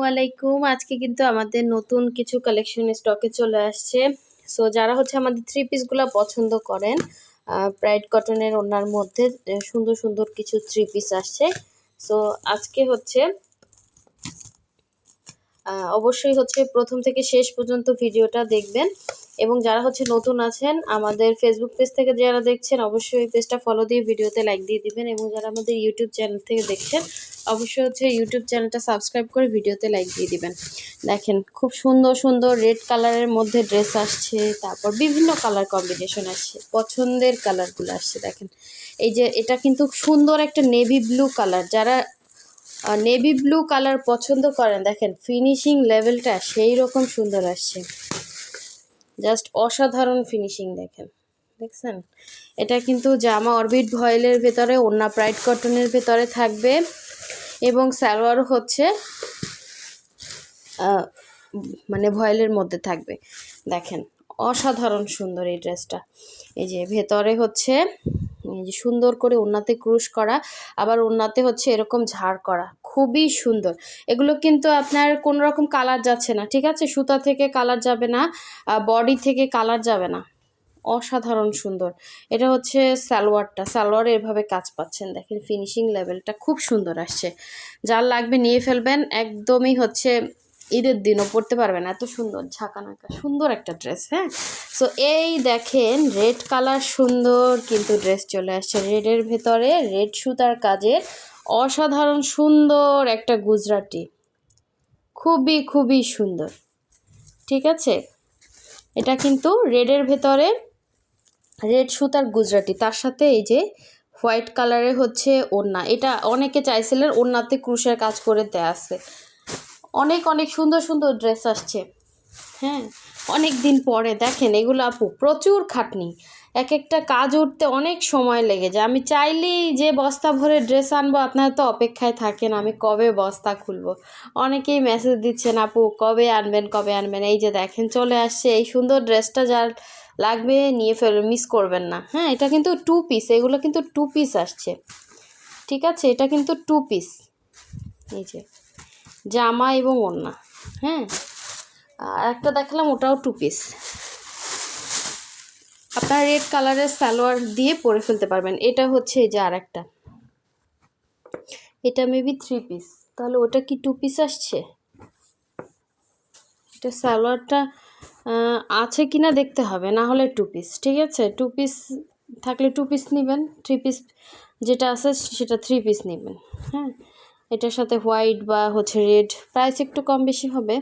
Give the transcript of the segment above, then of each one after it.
ওয়ালাইকুম, আজকে কিন্তু আমাদের নতুন কিছু কালেকশন স্টকে চলে আসছে। সো যারা হচ্ছে আমাদের থ্রি পিসগুলো পছন্দ করেন প্রাইড কটনের ওনার মধ্যে সুন্দর সুন্দর কিছু থ্রি পিস আসছে। সো আজকে হচ্ছে অবশ্যই হচ্ছে প্রথম থেকে শেষ পর্যন্ত ভিডিওটা দেখবেন। এবং যারা হচ্ছে নতুন আছেন, আমাদের ফেসবুক পেজ থেকে যারা দেখছেন, অবশ্যই ওই পেজটা ফলো দিয়ে ভিডিওতে লাইক দিয়ে দিবেন। এবং যারা আমাদের ইউটিউব চ্যানেল থেকে দেখছেন, অবশ্যই হচ্ছে ইউটিউব চ্যানেলটা সাবস্ক্রাইব করে ভিডিওতে লাইক দিয়ে দিবেন। দেখেন, খুব সুন্দর সুন্দর রেড কালারের মধ্যে ড্রেস আসছে, তারপর বিভিন্ন কালার কম্বিনেশন আসছে, পছন্দের কালারগুলো আসছে, দেখেন। এই যে, এটা কিন্তু সুন্দর একটা নেভি ব্লু কালার যারা নেভি ব্লু কালার পছন্দ করেন, দেখেন ফিনিশিং লেভেলটা সেই রকম সুন্দর আসছে। জাস্ট অসাধারণ ফিনিশিং দেখেন, দেখছেন? এটা কিন্তু জামা অরবিট ভয়েলের ভেতরে ওন্না প্রাইড কটনের ভেতরে থাকবে এবং সালোয়ারও হচ্ছে মানে ভয়েলের মধ্যে থাকবে। দেখেন, অসাধারণ সুন্দর এই ড্রেসটা এই যে ভেতরে হচ্ছে সুন্দর করে ওনাতে ক্রুশ করা, আবার ওনাতে হচ্ছে এরকম ঝাড় করা। খুবই সুন্দর। এগুলো কিন্তু আপনার কোনো রকম কালার যাচ্ছে না, ঠিক আছে? সুতা থেকে কালার যাবে না বডি থেকে কালার যাবে না। অসাধারণ সুন্দর। এটা হচ্ছে সালোয়ারটা। সালোয়ার এভাবে কাজ পাচ্ছেন। দেখেন ফিনিশিং লেভেলটা খুব সুন্দর আসছে। যার লাগবে নিয়ে ফেলবেন। একদমই হচ্ছে ঈদের দিনও পরতে পারবেন এত সুন্দর ঝাঁকানাকা সুন্দর একটা ড্রেস হ্যাঁ? সো এই দেখেন রেড কালার সুন্দর কিন্তু ড্রেস চলে আসছে। রেডের ভেতরে রেড সুতার কাজের অসাধারণ সুন্দর একটা গুজরাটি। খুবই খুবই সুন্দর। ঠিক আছে? এটা কিন্তু রেডের ভেতরে রেড সুতার গুজরাটি। তার সাথে এই যে হোয়াইট কালারের হচ্ছে ওড়না। এটা অনেকে চাইছিলেন ওড়নাতে ক্রুশের কাজ করে দেয়া আছে। অনেক অনেক সুন্দর সুন্দর ড্রেস আসছে। হ্যাঁ অনেক দিন পরে দেখেন, এগুলো আপু প্রচুর খাটনি। এক একটা কাজ উঠতে অনেক সময় লেগে যায়। আমি চাইলেই যে বস্তা ভরে ড্রেস আনব, আপনারা তো অপেক্ষায় থাকেন, আমি কবে বস্তা খুলবো? অনেকেই মেসেজ দিচ্ছেন, আপু কবে আনবেন কবে আনবেন? এই যে দেখেন, চলে আসছে। এই সুন্দর ড্রেসটা যার লাগবে নিয়ে ফেলবেন মিস করবেন না। হ্যাঁ এটা কিন্তু টু পিস এগুলো কিন্তু টু পিস আসছে। ঠিক আছে, এটা কিন্তু টু পিস এই যে। জামা এবং ওড়না হ্যাঁ? আর একটা দেখালাম, ওটাও টু পিস আপনার রেড কালারের সালোয়ার দিয়ে পরে ফেলতে পারবেন। এটা হচ্ছে এই যে আর একটা এটা মেবি থ্রি পিস তাহলে ওটা কি টু পিস আসছে? এটা সালোয়ারটা আছে কি না দেখতে হবে, না হলে টু পিস ঠিক আছে? টু পিস থাকলে টু পিস নেবেন থ্রি পিস যেটা আছে সেটা থ্রি পিস নেবেন হ্যাঁ? এটার সাথে হোয়াইট বা হচ্ছে রেড প্রাইস একটু কম বেশি হবে।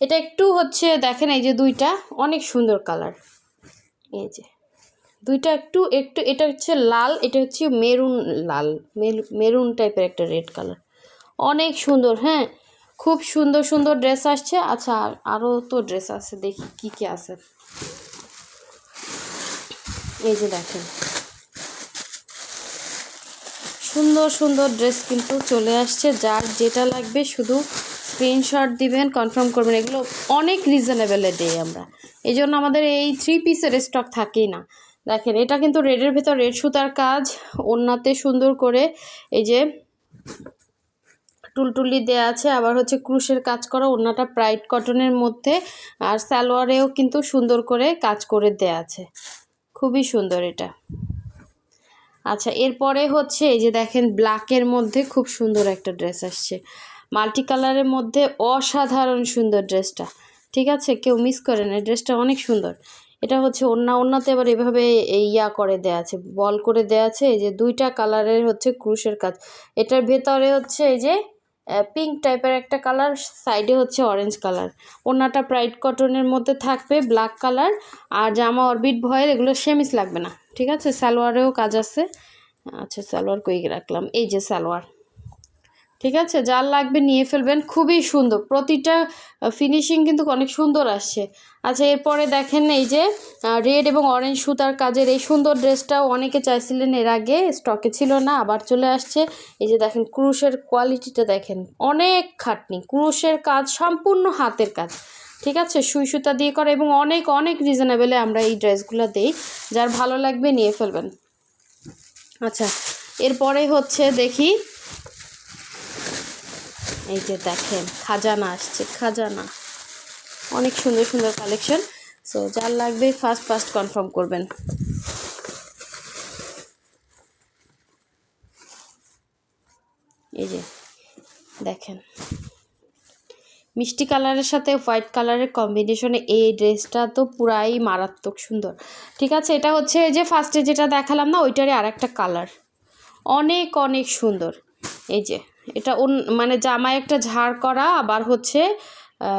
এটা একটু হচ্ছে দেখেন এই যে দুইটা, অনেক সুন্দর কালার। এই যে দুইটা একটু একটু এটা হচ্ছে লাল, এটা হচ্ছে মেরুন লাল, মেরু- মেরুন টাইপের একটা রেড কালার। অনেক সুন্দর হ্যাঁ? খুব সুন্দর সুন্দর ড্রেস আসছে। আচ্ছা আর- আরও তো ড্রেস আছে, দেখি কি কি আছে। এই যে দেখেন সুন্দর সুন্দর ড্রেস কিন্তু চলে আসছে। যার যেটা লাগবে শুধু স্ক্রিনশট দিবেন কনফার্ম করবেন। এগুলো অনেক রিজনেবেলে দেই আমরা। এই জন্য আমাদের এই থ্রি পিসের স্টক থাকেই না। দেখেন, এটা কিন্তু রেডের ভেতর রেড সুতার কাজ। ওড়নাতে সুন্দর করে এই যে টুলটুলি দেওয়া আছে। আবার হচ্ছে ক্রুশের কাজ করা, ওড়নাটা প্রাইড কটনের মধ্যে। আর সালোয়ারেও কিন্তু সুন্দর করে কাজ করে দেয়া আছে। খুবই সুন্দর এটা। আচ্ছা এরপরে হচ্ছে এই যে দেখেন ব্ল্যাকের মধ্যে খুব সুন্দর একটা ড্রেস আসছে। মাল্টি কালারের মধ্যে অসাধারণ সুন্দর ড্রেসটা ঠিক আছে? কেউ মিস করেন এই ড্রেসটা অনেক সুন্দর। এটা হচ্ছে অন্য অন্যতে এবার এভাবে ইয়া করে দেয়া আছে বল করে দেয়া আছে। এই যে দুইটা কালারের হচ্ছে ক্রুশের কাজ। এটার ভেতরে হচ্ছে এই যে পিঙ্ক টাইপের একটা কালার সাইডে হচ্ছে অরেঞ্জ কালার ওনাটা প্রাইড কটনের মধ্যে থাকবে ব্ল্যাক কালার আর জামা অরবিট ভয়ের এগুলো সেমিস লাগবে না, ঠিক আছে? সালোয়ারেও কাজ আছে। আচ্ছা সালোয়ার কই রাখলাম? এই যে সালোয়ার। ঠিক আছে? যার লাগবে নিয়ে ফেলবেন। খুবই সুন্দর। প্রতিটা ফিনিশিং কিন্তু অনেক সুন্দর আসছে। আচ্ছা এরপরে দেখেন এই যে রেড এবং অরেঞ্জ সুতার কাজের এই সুন্দর ড্রেসটাও অনেকে চাইছিলেন এর আগে স্টকে ছিল না, আবার চলে আসছে। এই যে দেখেন, ক্রুশের কোয়ালিটিটা দেখেন। অনেক খাটনি, ক্রুশের কাজ, সম্পূর্ণ হাতের কাজ। ঠিক আছে? সুই সুতা দিয়ে করা এবং অনেক অনেক রিজনেবেলে আমরা এই ড্রেসগুলো দিই। যার ভালো লাগবে নিয়ে ফেলবেন। আচ্ছা এরপরে হচ্ছে দেখি এই যে দেখেন, খাজানা আসছে, খাজানা। অনেক সুন্দর সুন্দর কালেকশন সো যার লাগবে ফার্স্ট ফার্স্ট কনফার্ম করবেন। এই যে, দেখেন। মিষ্টি কালারের সাথে হোয়াইট কালারের কম্বিনেশনে এই ড্রেসটা তো পুরাই মারাত্মক সুন্দর। ঠিক আছে, এটা হচ্ছে যে ফার্স্টে যেটা দেখালাম না, ওইটারই আর একটা কালার অনেক অনেক সুন্দর। এই যে এটা অন- মানে জামায় একটা ঝাড় করা, আবার হচ্ছে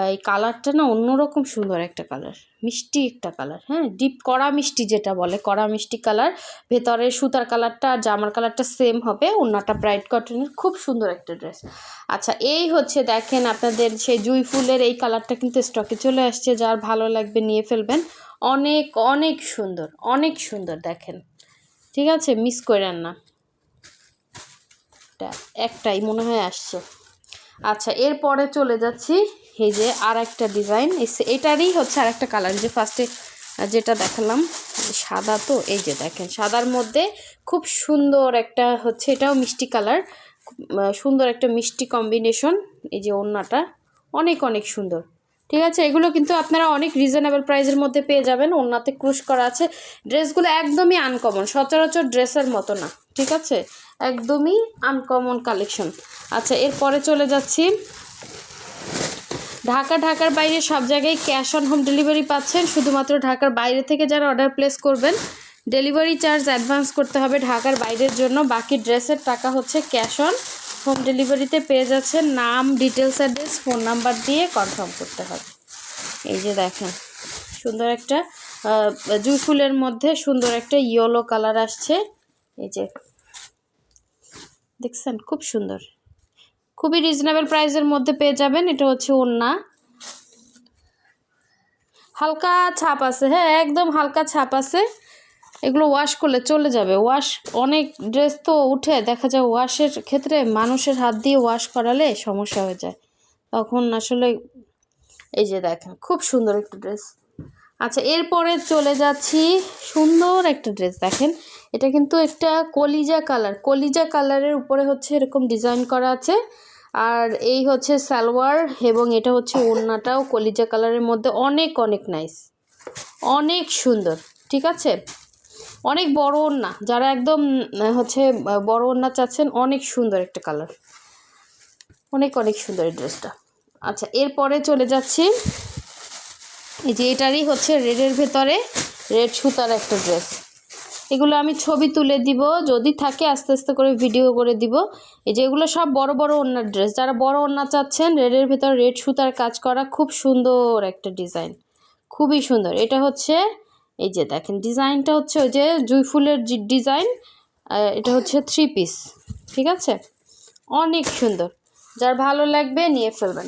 এই কালারটা না অন্যরকম সুন্দর একটা কালার, মিষ্টি একটা কালার হ্যাঁ? ডিপ কড়া মিষ্টি যেটা বলে, কড়া মিষ্টি কালার, ভেতরে সুতার কালারটা আর জামার কালারটা সেম হবে অন্যটা ব্রাইট কটনের খুব সুন্দর একটা ড্রেস আচ্ছা এই হচ্ছে দেখেন আপনাদের সেই জুই ফুলের এই কালারটা কিন্তু স্টকে চলে আসছে, যার ভালো লাগবে নিয়ে ফেলবেন। অনেক অনেক সুন্দর অনেক সুন্দর দেখেন। ঠিক আছে? মিস করেন না। এটা একটাই মনে হয় আসছে। আচ্ছা এরপরে চলে যাচ্ছি। এই যে আর একটা ডিজাইন এটারই হচ্ছে আর একটা কালার যে ফার্স্টে যেটা দেখালাম, সাদা তো, এই যে দেখেন, সাদার মধ্যে খুব সুন্দর একটা হচ্ছে, এটাও মিষ্টি কালার সুন্দর একটা মিষ্টি কম্বিনেশন এই যে ওড়নাটা, অনেক অনেক সুন্দর। ঠিক আছে? এগুলো কিন্তু আপনারা অনেক রিজনেবল প্রাইসের মধ্যে পেয়ে যাবেন। ওনাতে ক্রুশ করা আছে। ড্রেসগুলো একদমই আনকমন সচরাচর ড্রেসের মতো না, ঠিক আছে? একদমই আনকমন কালেকশন আচ্ছা এরপরে চলে যাচ্ছি। ঢাকা, ঢাকার বাইরে সব জায়গায় ক্যাশ অন হোম ডেলিভারি পাচ্ছেন। শুধুমাত্র ঢাকার বাইরে থেকে যারা অর্ডার প্লেস করবেন ডেলিভারি চার্জ অ্যাডভান্স করতে হবে ঢাকার বাইরের জন্য। বাকি ড্রেসের টাকা হচ্ছে ক্যাশ অন হোম ডেলিভারিতে পেয়ে যাচ্ছেন নাম ডিটেলস অ্যাড্রেস ফোন নাম্বার দিয়ে কনফার্ম করতে হবে। এই যে দেখেন, সুন্দর একটা জুই ফুলের মধ্যে সুন্দর একটা ইয়েলো কালার আসছে। এই যে, দেখছেন, খুব সুন্দর। খুবই রিজনেবল প্রাইসের মধ্যে পেয়ে যাবেন, এটা হচ্ছে ওড়না। হালকা ছাপ আছে হ্যাঁ একদম হালকা ছাপ আছে। এগুলো ওয়াশ করলে চলে যাবে। ওয়াশ অনেক ড্রেস তো উঠে, দেখা যায় ওয়াশের ক্ষেত্রে মানুষের হাত দিয়ে ওয়াশ করালে সমস্যা হয়ে যায়। তখন আসলে এই যে দেখেন, খুব সুন্দর একটা ড্রেস আচ্ছা এরপরে চলে যাচ্ছি, সুন্দর একটা ড্রেস দেখেন। এটা কিন্তু একটা কলিজা কালার। কলিজা কালারের উপরে হচ্ছে এরকম ডিজাইন করা আছে। আর এই হচ্ছে সালোয়ার এবং এটা হচ্ছে ওড়নাটাও কলিজা কালারের মধ্যে অনেক অনেক নাইস অনেক সুন্দর, ঠিক আছে? অনেক বড় ওড়না। যারা একদম হচ্ছে বড় ওড়না চাচ্ছেন, অনেক সুন্দর একটা কালার অনেক অনেক সুন্দর এই ড্রেসটা আচ্ছা এরপরে চলে যাচ্ছি। এই যে এটারই হচ্ছে রেডের ভেতরে রেড সুতার একটা ড্রেস এগুলো আমি ছবি তুলে দিব, যদি থাকে আস্তে আস্তে করে ভিডিও করে দিব। এই যে এগুলো সব বড় বড় ওড়নার ড্রেস যারা বড় ওড়না চাচ্ছেন রেডের ভেতর রেড সুতার কাজ করা খুব সুন্দর একটা ডিজাইন খুবই সুন্দর। এটা হচ্ছে এই যে দেখেন, ডিজাইনটা হচ্ছে ওই যে জুই ফুলের ডিজাইন এটা হচ্ছে থ্রি পিস ঠিক আছে? অনেক সুন্দর। যার ভালো লাগবে নিয়ে ফেলবেন।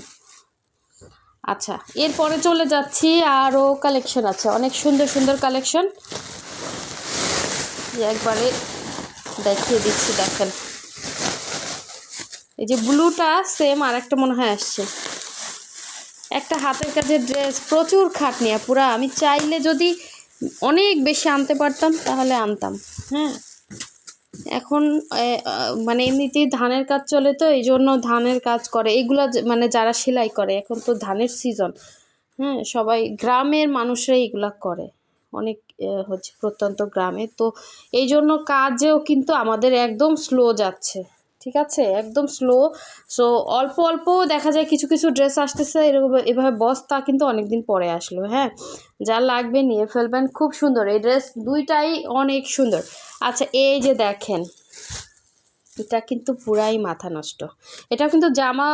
আচ্ছা এরপরে চলে যাচ্ছি, আরও কালেকশন আছে। অনেক সুন্দর সুন্দর কালেকশন একবারে দেখিয়ে দিচ্ছি, দেখেন। এই যে ব্লুটা সেম আর একটা মনে হয় আসছে। একটা হাতের কাজের ড্রেস প্রচুর খাটনিয়া পুরা আমি চাইলে যদি অনেক বেশি আনতে পারতাম, তাহলে আনতাম। হ্যাঁ। এখন মানে এমনিতেই ধানের কাজ চলে তো, এই জন্য ধানের কাজ করে। এগুলো মানে যারা সেলাই করে, এখন তো ধানের সিজন হ্যাঁ সবাই, গ্রামের মানুষরাই এগুলা করে। অনেক হচ্ছে প্রত্যন্ত গ্রামে। তো এই জন্য কাজেও কিন্তু আমাদের একদম স্লো যাচ্ছে। ঠিক আছে? একদম স্লো সো অল্প অল্প দেখা যায় কিছু কিছু ড্রেস আসতেছে। এরকম, এভাবে বস্তা কিন্তু অনেক দিন পরে আসলো হ্যাঁ? যা লাগবে নিয়ে ফেলবেন। খুব সুন্দর। এই ড্রেস দুইটাই অনেক সুন্দর। আচ্ছা এই যে দেখেন, এটা কিন্তু পুরাই মাথা নষ্ট। এটা কিন্তু জামা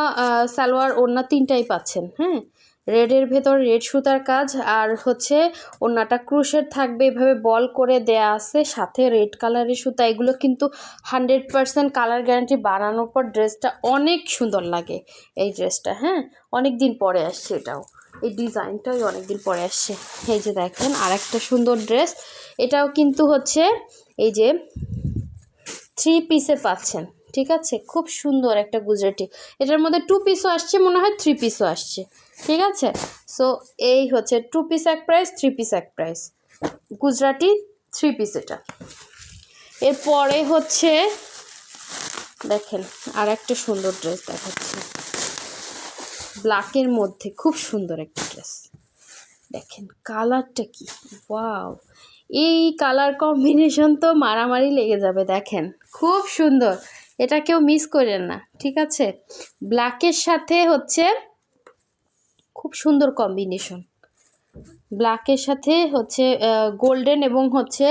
সালোয়ার ওড়না তিনটাই পাচ্ছেন হ্যাঁ? রেডের ভেতর রেড সুতার কাজ আর হচ্ছে ওড়নাটা ক্রুশের থাকবে। এভাবে বল করে দেয়া আছে। সাথে রেড কালারের সুতা। এগুলো কিন্তু হান্ড্রেড পারসেন্ট কালার গ্যারান্টি বানানোর পর ড্রেসটা অনেক সুন্দর লাগে এই ড্রেসটা হ্যাঁ? অনেক দিন পরে আসছে এটাও। এই ডিজাইনটাই অনেক দিন পরে আসছে। এই যে দেখেন আর একটা সুন্দর ড্রেস। এটাও কিন্তু হচ্ছে এই যে থ্রি পিসে পাচ্ছেন। ঠিক আছে? খুব সুন্দর একটা গুজরাটি। এটার মধ্যে টু পিসও আসছে, মনে হয় থ্রি পিসও আসছে। ঠিক আছে? সো এই হচ্ছে টু পিস এক প্রাইস থ্রি পিস এক প্রাইস গুজরাটি থ্রি পিস এটা। এরপরে হচ্ছে, দেখেন আর একটা সুন্দর ড্রেস দেখাচ্ছি। ব্ল্যাকের মধ্যে খুব সুন্দর একটা ড্রেস দেখেন কালারটা কি? ওয়াও এই কালার কম্বিনেশন তো মারামারি লেগে যাবে, দেখেন। খুব সুন্দর। এটা কেউ মিস করেন না, ঠিক আছে? ব্ল্যাকের সাথে হচ্ছে খুব সুন্দর কম্বিনেশন ব্ল্যাকের সাথে হচ্ছে গোল্ডেন এবং হচ্ছে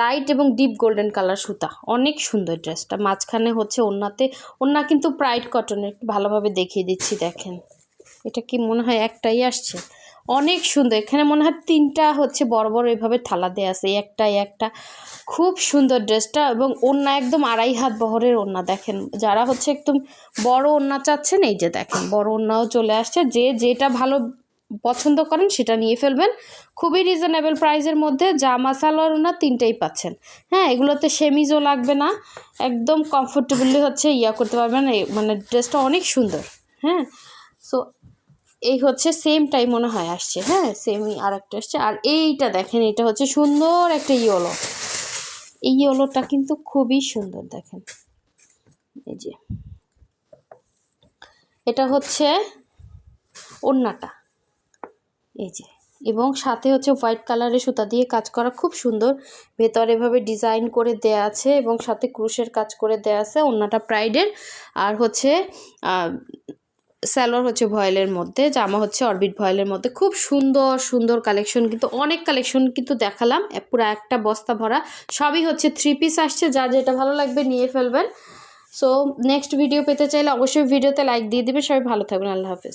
লাইট এবং ডিপ গোল্ডেন কালার সুতা। অনেক সুন্দর ড্রেসটা। মাঝখানে হচ্ছে ওন্নাতে ওন্না কিন্তু প্রাইড কটনের একটু ভালোভাবে দেখিয়ে দিচ্ছি, দেখেন। এটা কি মনে হয় একটাই আসছে? অনেক সুন্দর। এখানে মনে হয় তিনটা হচ্ছে বড় বড় এভাবে থালা দেওয়া আছে একটা একটা। খুব সুন্দর ড্রেসটা এবং ওন্না একদম আড়াই হাত বহরের ওন্না দেখেন। যারা হচ্ছে একদম বড় ওন্না চাচ্ছেন, এই যে দেখেন, বড় ওন্নাও চলে আসছে। যে যেটা ভালো পছন্দ করেন সেটা নিয়ে ফেলবেন। খুবই রিজনেবল প্রাইসের মধ্যে জামা সালোয়ার ওনা তিনটেই পাচ্ছেন। হ্যাঁ এগুলোতে সেমিজও লাগবে না। একদম কমফোর্টেবলি হচ্ছে ইয়া করতে পারবেন মানে ড্রেসটা অনেক সুন্দর। হ্যাঁ সো এই হচ্ছে সেম টাইম মনে হয় আসছে হ্যাঁ? সেমই আর একটা আসছে। আর এইটা দেখেন, এটা হচ্ছে সুন্দর একটা ইয়েলো। এই ইয়েলোটা কিন্তু খুবই সুন্দর, দেখেন। এই যে। এটা হচ্ছে ওড়নাটা। এই যে। এবং সাথে হচ্ছে হোয়াইট কালারের সুতা দিয়ে কাজ করা খুব সুন্দর। ভেতরে এভাবে ডিজাইন করে দেয়া আছে এবং সাথে ক্রুশের কাজ করে দেয়া আছে ওড়নাটা প্রাইডের আর হচ্ছে স্যালোয়ার হচ্ছে ভয়েলের মধ্যে, জামা হচ্ছে অরবিট ভয়েলের মধ্যে। খুব সুন্দর সুন্দর কালেকশন কিন্তু, অনেক কালেকশন কিন্তু দেখালাম। পুরো একটা বস্তা ভরা। সবই হচ্ছে থ্রি পিস আসছে যা যেটা ভালো লাগবে নিয়ে ফেলবেন। সো নেক্সট ভিডিও পেতে চাইলে অবশ্যই ভিডিওতে লাইক দিয়ে দেবে সবাই ভালো থাকবেন, আল্লাহ হাফেজ।